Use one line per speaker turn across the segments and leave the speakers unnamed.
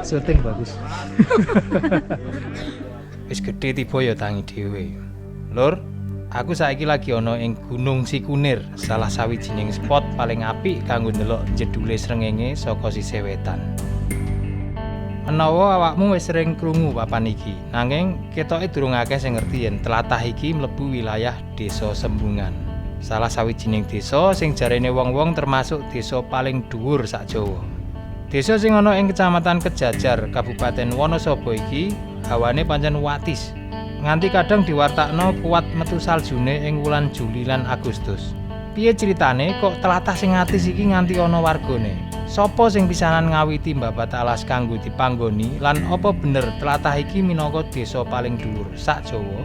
Syuting bagus. Wis gede tiba ya tangi dhewe. Lur, aku saiki lagi ana ing Gunung Sikunir, salah sawijining spot paling apik kanggo ndelok jedule srengenge saka sisih wetan. Menawa awakmu wis sering krungu papan iki, nanging ketoke durung akeh sing ngerti yen tlatah iki mlebu wilayah Desa Sembungan. Salah sawijining desa sing jarene wong-wong termasuk desa paling dhuwur sak Jawa. Desa sing ana ing Kecamatan Kejajar, Kabupaten Wonosobo iki hawane pancen watis. Nganti kadang diwartakno kuat metu saljune ing wulan Juli lan Agustus. Piye ceritane kok tlatah sing atis iki nganti ana wargane? Sopo sing pisanan ngawiti mbabat alas kanggo dipanggoni lan apa bener tlatah iki minangka desa paling dhuwur sak Jawa?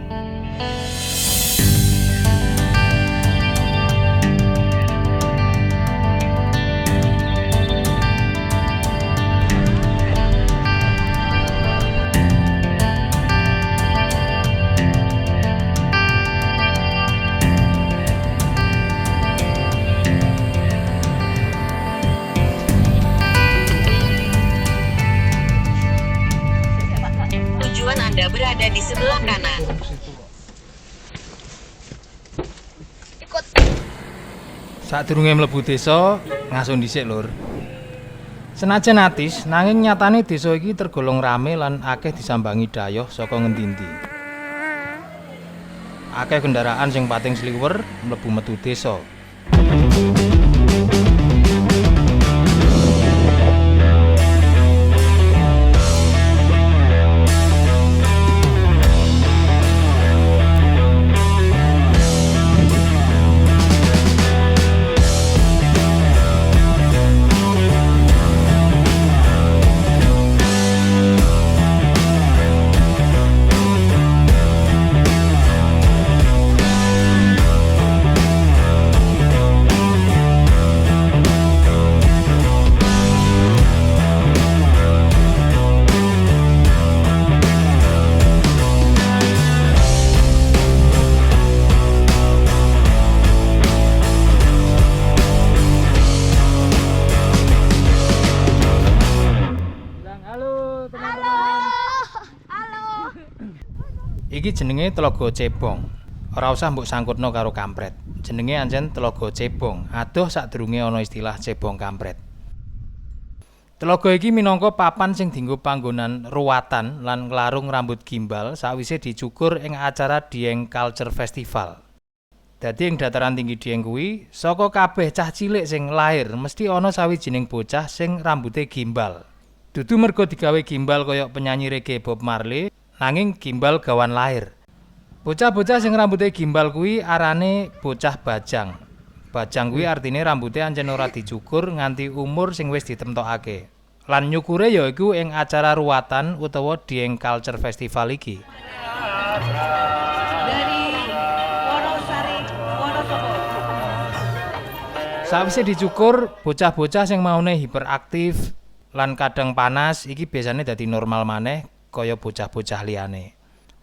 Sadurunge mlebu desa, ngaso dhisik, Lur. Senajan atis, nanging nyatane desa iki tergolong rame lan akeh disambangi dayoh saka ngendi-endi. Akeh kendaraan sing pating sliwer mlebu metu desa. Iki jenenge Telaga Cebong. Ora usah mbok sangkutno karo kampret. Jenenge ancen Telaga Cebong. Adoh sadurunge ana istilah cebong kampret. Telaga iki minangka papan sing dienggo panggonan ruwatan lan nglarung rambut gimbal sawise dicukur ing acara Dieng Culture Festival. Dadi ing dataran tinggi Dieng kuwi, saka kabeh cah cilik sing lahir mesti ana sawijining bocah sing rambute gimbal. Dudu mergo digawe gimbal kaya penyanyi reggae Bob Marley, nanging gimbal gawan lahir. Bocah-bocah sing rambute gimbal kuwi arane bocah bajang. Bajang kuwi artine rambute ancen ora dicukur nganti umur sing wis ditemtokake. Lan nyukure ya iku ing acara ruwatan utawa Dieng Culture Festival iki.
dari Wonosari, Wonosobo.
Sawise dicukur, bocah-bocah sing maune hiperaktif lan kadang panas iki biasane dadi normal maneh kaya bocah-bocah liyane.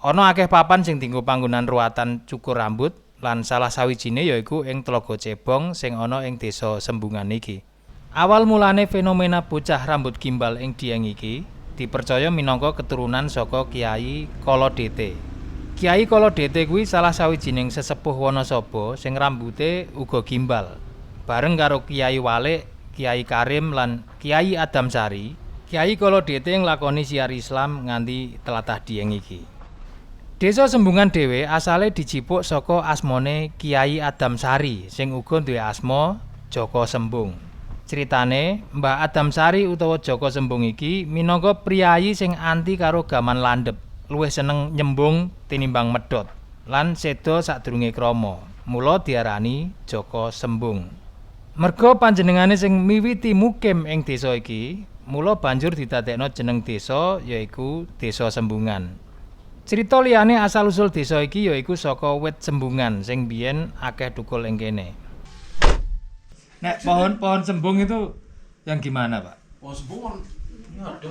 Ana akeh papan sing dienggo panggonan ruwatan cukur rambut lan salah sawijine yaiku ing Tlaga Cebong sing ana ing Desa Sembungan iki. Awal mulane fenomena bocah rambut gimbal ing Dieng iki dipercaya minangka keturunan saka Kiai Kala Dete. Kiai Kala Dete kuwi salah sawijining sesepuh Wonosobo sing rambute uga gimbal. Bareng karo Kiai Walik, Kiai Karim lan Kiai Adam Sari, Kiai Kala Dete nglakoni siar Islam nganti telatah Dieng iki. Desa Sembungan dhewe asale dijipuk saka asmane Kiai Adam Sari sing uga duwe asma Joko Sembung. Critane, Mbah Adam Sari utawa Joko Sembung iki minangka priyayi sing anti karo gaman landhep, luwih seneng nyembung tinimbang medhot lan seda sadurunge krama. Mula diarani Joko Sembung. Merga panjenengane sing miwiti mukim ing desa iki, mula banjur didadekno jeneng desa yaiku Desa Sembungan. Crita liyane asal usul desa iki yaiku saka wit sembungan sing biyen akeh tukul ing kene. Nek pohon-pohon sembung itu yang gimana, Pak?
Oh, sembungan. Ini ada.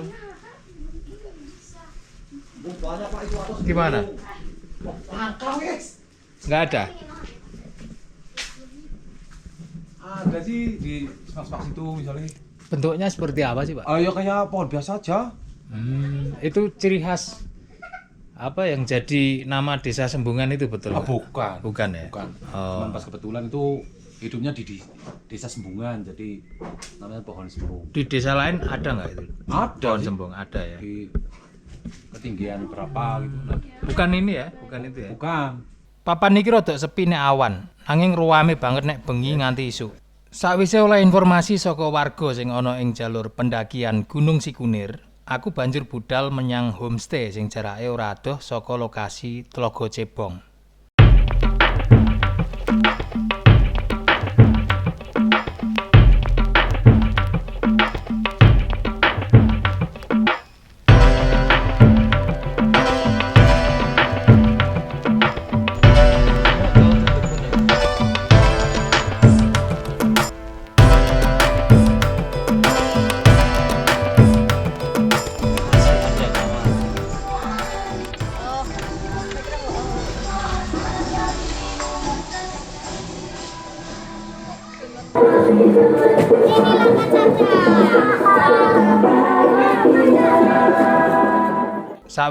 Gimana?
Langkah, guys.
Nggak ada.
Ada sih di semak-semak situ misalnya.
Bentuknya seperti apa sih, Pak?
Ah ya kayak pohon biasa aja.
Hmm, itu ciri khas apa yang jadi nama desa Sembungan itu betul? Pak?
bukan.
Bukan ya?
Bukan.
Oh.
Cuman pas kebetulan itu hidupnya di, di desa Sembungan jadi namanya pohon sembung.
Di desa lain ada nggak itu?
Ada
Pohon. Sembung ada ya.
Di ketinggian berapa gitu. Nah,
Bukan ini ya, bukan itu ya.
bukan.
Papan iki rada sepi nek awan, nanging ruwame banget nek bengi nganti isuk. Sakwise oleh informasi saka warga sing ana ing jalur pendakian Gunung Sikunir, aku banjur budal menyang homestay sing jarake ora adoh saka lokasi Tlaga Cebong.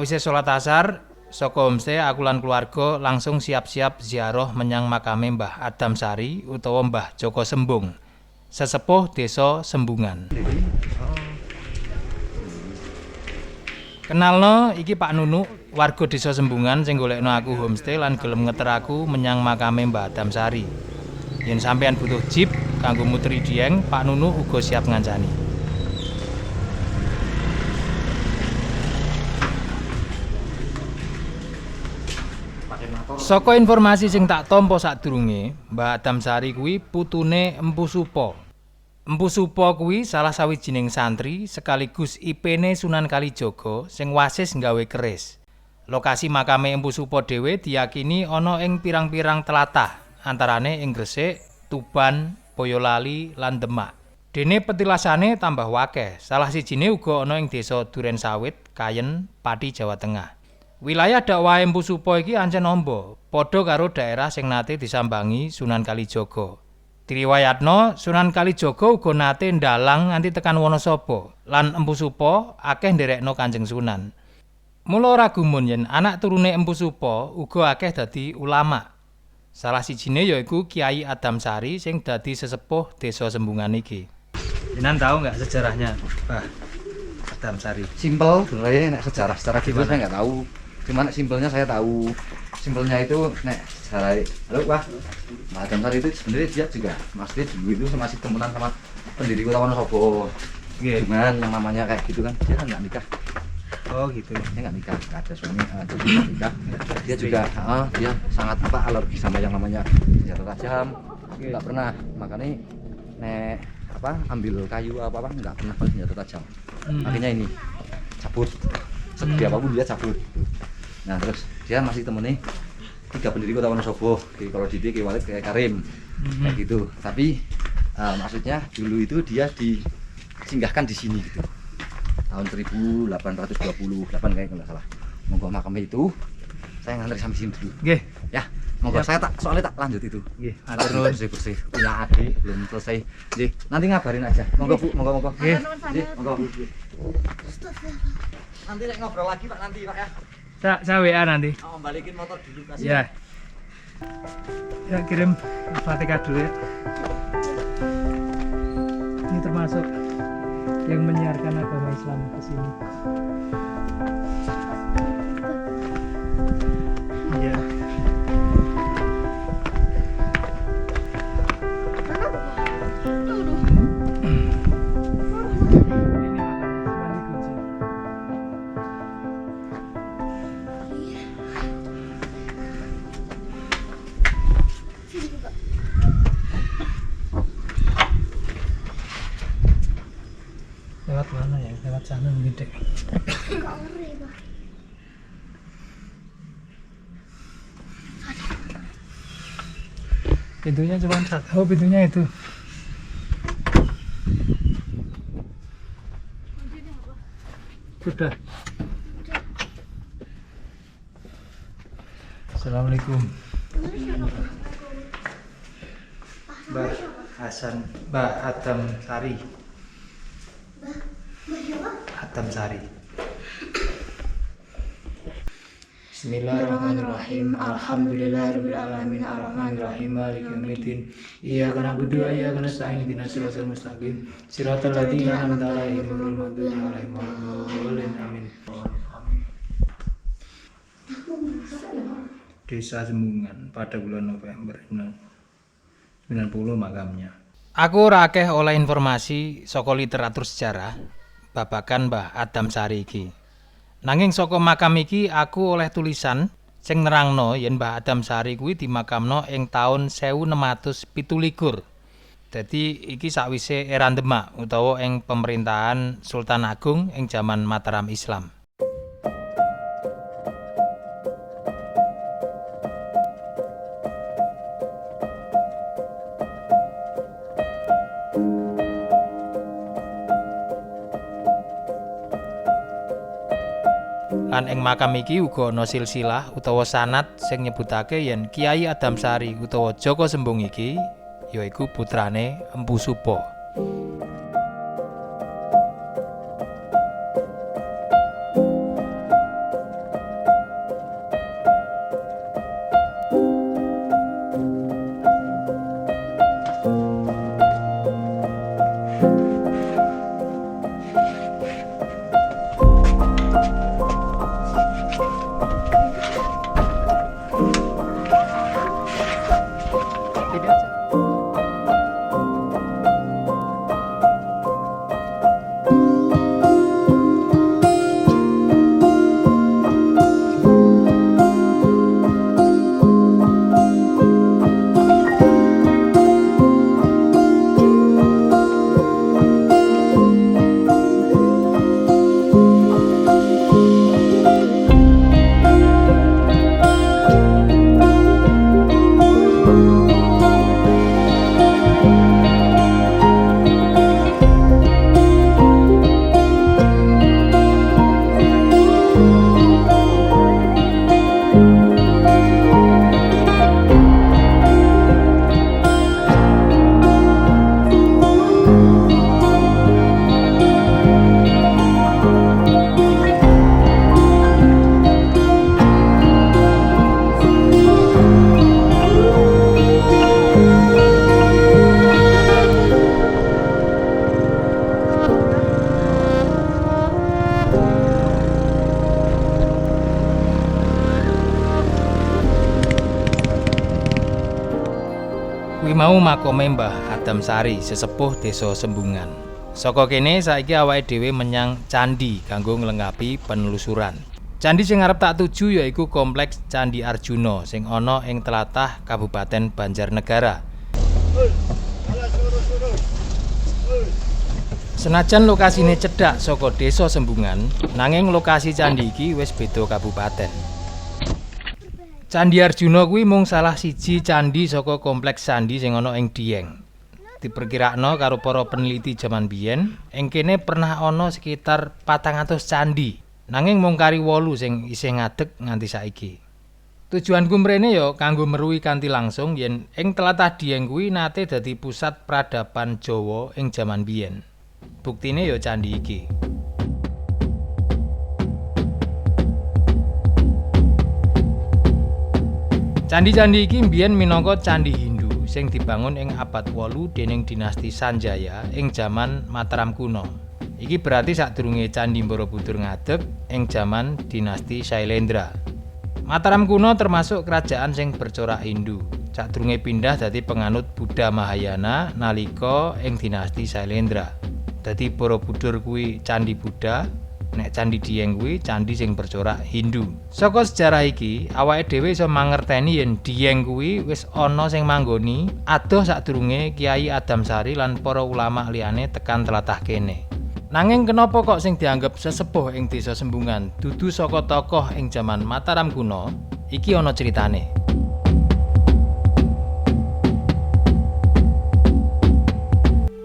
Sawise sholat asar, saka homestay aku lan keluarga langsung siap-siap ziarah menyang makame Mbah Adam Sari utawa Mbah Joko Sembung, sesepuh desa Sembungan. Kenalno iki Pak Nunu, warga desa Sembungan sing golekno aku homestay lan gelem ngeter aku menyang makame Mbah Adam Sari. Yen sampean butuh jeep kanggo muteri Dieng, Pak Nunu uga siap ngancani. Saka informasi sing tak tampa sadurunge, Mbak Adam Sari kuwi putune Empu Supa. Empu Supa kuwi salah sawijining santri sekaligus IP-ne Sunan Kalijaga sing wasis nggawe keris. Lokasi makame Empu Supa dhewe diyakini ana ing pirang-pirang telatah, antarane ing Gresik, Tuban, Boyolali, lan Demak. Dene petilasane tambah wakeh, salah sijine uga ana ing desa Duren Sawit, Kayen, Pati, Jawa Tengah. Wilayah dakwah Empu Supa iki ancen amba, padha karo daerah sing nate disambangi Sunan Kalijaga. Diriwayatno Sunan Kalijaga uga nate ndalang nganti tekan Wonosobo, lan Empu Supa akeh nderekno Kanjeng Sunan. Mula ora gumun yen anak turune Empu Supa uga akeh dadi ulama. Salah sijine yaiku Kiai Adam Sari sing dadi sesepuh desa Sembungan iki. Jenengan tahu nggak sejarahnya, Pak Adam Sari?
Simpel sebenarnya sejarah secara saya nggak tahu. Cuman simpelnya saya tahu. Simpelnya itu nek sejarah halo Pak. Nah, Adam Sari itu sebenarnya dia juga maksudnya dulu itu masih temenan sama pendiri Kota Wonosobo.
Nggih.
Cuman yang namanya kayak gitu kan dia kan nggak nikah.
Oh gitu.
Dia nggak nikah, nggak ada suami, eh, dia nggak nikah. Dia juga ah, dia sangat apa alergi sama yang namanya senjata tajam.
Oke.
Nggak pernah. Makanya nek apa ambil kayu apa apa nggak pernah pakai senjata tajam.
Hmm.
akhirnya ini cabut segede
Hmm.
apa pun dia cabut nah terus dia masih temennya tiga pendiri kota Wonosobo kalau di dia Walid kayak Karim.
Hmm.
kayak gitu. Tapi eh, maksudnya dulu itu dia disinggahkan di sini gitu. Tahun 1828 kayak kalau nggak salah. Monggo makamnya itu saya ngantri sampai sini dulu.
Nggih.
ya monggo saya tak soalnya tak lanjut itu.
Nggih, nuwun.
bersih bersih punya adik belum selesai. Nggih, nanti ngabarin aja. Monggo bu. Monggo monggo.
Nggih.
Nggih, monggo. Nanti nek ngobrol lagi pak nanti pak ya
Sa saya WA nanti.
mau balikin motor dulu kasih
Ya. Ya kirim Fatihah dulu ya. Ini termasuk yang menyiarkan agama Islam ke sini. Pintunya cuma satu. Oh pintunya itu. Sudah. Assalamualaikum. Mbak Hasan Mbak Adam Sari. Adam Sari. Bismillahirrahmanirrahim. Alhamdulillahirabbil alamin arrahmanirrahim maliki yaumiddin. Iyyaka na'budu wa iyyaka nasta'in ihdinas siratal mustaqim. Siratal ladzina an'amta 'alaihim ghairil maghdubi alaihim waladdallin. Amin. Desa Sembungan pada bulan November 90 makamnya. Aku ora akeh oleh informasi saka literatur sejarah babagan Mbah Adam Sari iki. Nanging saka makam iki aku oleh tulisan sing nerangno yen Mbah Adam Sari kuwi dimakamno ing taun 1617. Dadi iki sakwise era Demak utawa ing pemerintahan Sultan Agung ing jaman Mataram Islam. Lan ing makam iki uga ana silsilah utawa sanad sing nyebutake yen Kiai Adam Sari utawa Joko Sembung iki yaiku putrane Empu Supo. Mau makome Mbah Adam Sari, sesepuh Desa Sembungan. Saka kene saiki awake dhewe menyang candi kanggo nglengkapi penelusuran. Candi sing arep tak tuju yaiku kompleks Candi Arjuna sing ana ing tlatah Kabupaten Banjarnegara. Senajan lokasine cedhak saka Desa Sembungan, nanging lokasi candi iki wis beda kabupaten. Candi Arjuna kuwi mung salah siji candi saka kompleks candi sing ana ing Dieng. Diperkirakno karo para peneliti jaman biyen, ing kene pernah ana sekitar 400 candi. Nanging mung kari 8 sing isih ngadeg nganti saiki. Tujuanku mrene ya kanggo meruhi kanthi langsung yen ing tlatah Dieng kuwi nate dadi pusat peradaban Jawa ing jaman biyen. Buktine ya candi iki. Candi-candi iki mbiyen minangka candi Hindu sing dibangun ing abad 8 dening dinasti Sanjaya ing jaman Mataram kuno. Iki berarti sadurunge Candi Borobudur ngadeg ing jaman dinasti Sailendra. Mataram kuno termasuk kerajaan sing bercorak Hindu. Sadurunge pindah dadi penganut Buddha Mahayana nalika ing dinasti Sailendra. Dadi Borobudur kuwi candi Buddha, nek candi Dieng kuwi candi sing bercorak Hindu. Saka sejarah iki, awake dhewe iso mangerteni yen Dieng kuwi wis ana sing manggoni adoh sadurunge Kiai Adam Sari lan para ulama liyane tekan tlatah kene. Nanging kenapa kok sing dianggep sesepuh ing desa Sembungan dudu saka tokoh ing jaman Mataram kuno? Iki ana ceritane.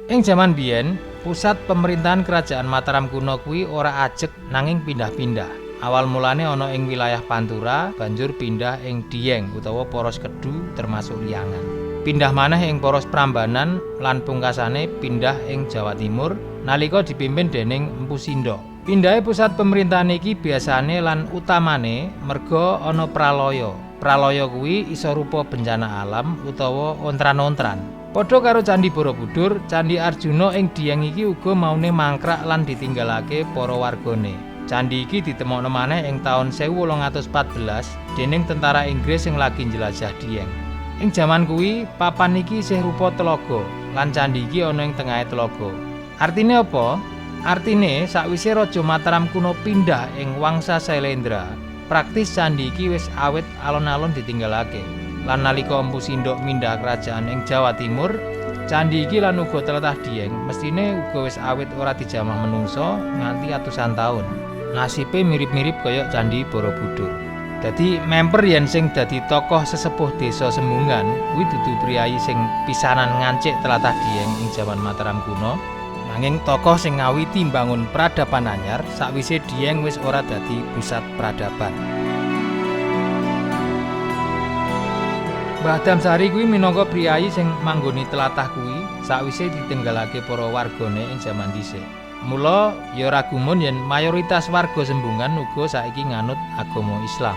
Ing jaman biyen, pusat pemerintahan kerajaan Mataram kuno kuwi ora ajeg nanging pindah-pindah. Awal mulane ana ing wilayah Pantura, banjur pindah ing Dieng utawa Poros Kedu termasuk Liangan. pindah maneh ing poros Prambanan lan pungkasane pindah ing Jawa Timur nalika dipimpin dening Empu Sindok. Pindahe pusat pemerintahan iki biasane lan utamane merga ana pralaya. Pralaya kuwi iso rupa bencana alam utawa ontran-ontran. Padha karo Candi Borobudur, Candi Arjuna ing Dieng iki uga maune mangkrak lan ditinggalake para wargane. Candi iki ditemokno maneh ing taun 1814 dening tentara Inggris sing lagi njelajah Dieng. Ing jaman kuwi, papan iki isih rupa telaga lan candi iki ana ing tengahe telaga. Artine apa? Artine sakwise Raja Mataram kuno pindah ing Wangsa Sailendra, praktis candi iki wis awet alon-alon ditinggalake. Lan nalika Empu Sindok mindah kerajaan ing Jawa Timur, candi iki lan uga tlatah Dieng mestine uga wis awet ora dijamah menungso nganti atusan taun. Nasibe mirip-mirip kaya candi Borobudur. Dadi member yen sing dadi tokoh sesepuh desa Sembungan kuwi dudu priyayi sing pisanan ngancik tlatah Dieng ing jaman Mataram kuno. Nanging tokoh sing ngawiti mbangun peradaban anyar sakwise Dieng wis ora dadi pusat peradaban. Mbah Damsari kuwi minangka priyayi sing manggoni tlatah kuwi sakwise ditinggalake para wargane ing jaman dhisik. Mula ya ora gumun yen mayoritas warga Sembungan uga saiki nganut agama Islam.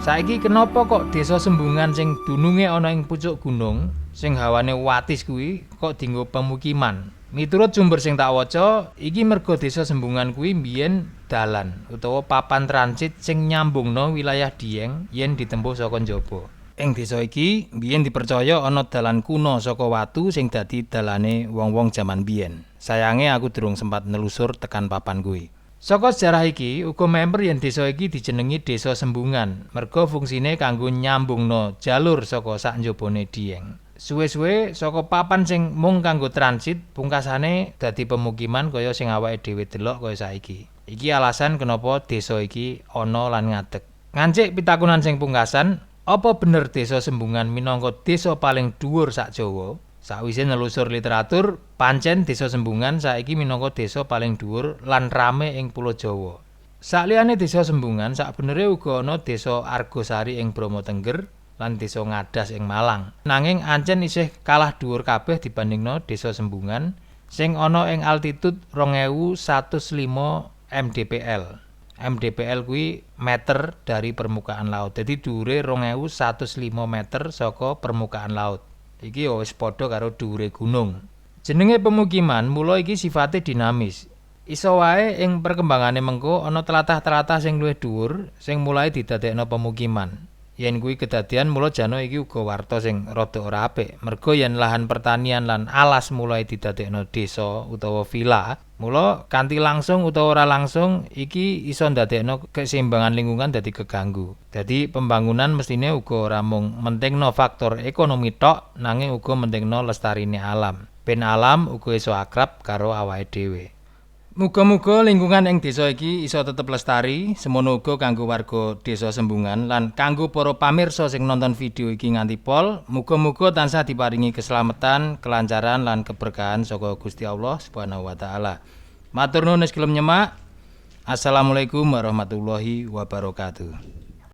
Saiki kenapa kok desa Sembungan sing dununge ana ing pucuk gunung, sing hawane watis kuwi kok dienggo pemukiman? Miturut sumber sing tak waca, iki merga desa Sembungan kuwi mbiyen dalan utawa papan transit sing nyambungno wilayah Dieng yen ditempuh saka njaba. Ing desa iki mbiyen dipercaya ana dalan kuno saka watu sing dadi dalane wong-wong jaman biyen. Sayange aku durung sempat nelusur tekan papan kuwi. Saka sejarah iki uga member yen desa iki dijenengi Desa Sembungan, merga fungsine kanggo nyambungno jalur saka sak njabane Dieng. Suwe-suwe saka papan sing mung kanggo transit, pungkasane dadi pemukiman kaya sing awake dhewe delok kaya saiki. Iki alasan kenapa desa iki ana lan ngadeg. Ngancik pitakunan sing pungkasan, apa bener desa Sembungan minangka desa paling dhuwur sak Jawa? Sakwise nelusur literatur, pancen desa Sembungan saiki minangka desa paling dhuwur lan rame ing Pulo Jawa. Sakliyane desa Sembungan, sakbenere uga ana desa Argosari ing Bromo Tengger lan desa Ngadas ing Malang. Nanging ancen isih kalah dhuwur kabeh dibandingno desa Sembungan sing ana ing altitud 2105 mdpl. MDPL kuwi meter dari permukaan laut. Jadi dhuwure 2105 meter saka permukaan laut. Iki ya wis padha karo dhuwure gunung. Jenenge pemukiman mula iki sifate dinamis. Iso wae ing perkembangane mengko ana tlatah-tlatah sing luwih dhuwur sing mulai didadekno pemukiman. Yen kuwi kedadian mula jano iki uga warta sing rada ora apik. Mergo yen lahan pertanian lan alas mulai didadekno desa utawa vila, mula kanthi langsung utawa ora langsung iki iso ndadekno keseimbangan lingkungan dadi keganggu. Dadi pembangunan mestine uga ora mung mentingno faktor ekonomi tok, nanging uga mentingno lestarine alam. Ben alam uga iso akrab karo awake dhewe. Muga-muga lingkungan ing desa iki iso tetep lestari, semono uga kanggo warga desa Sembungan lan kanggo para pamirsa sing nonton video iki nganti pol, muga-muga tansah diparingi keselamatan, kelancaran lan keberkahan saka Gusti Allah Subhanahu wa taala. Matur nuwun nyemak. Assalamualaikum warahmatullahi wabarakatuh.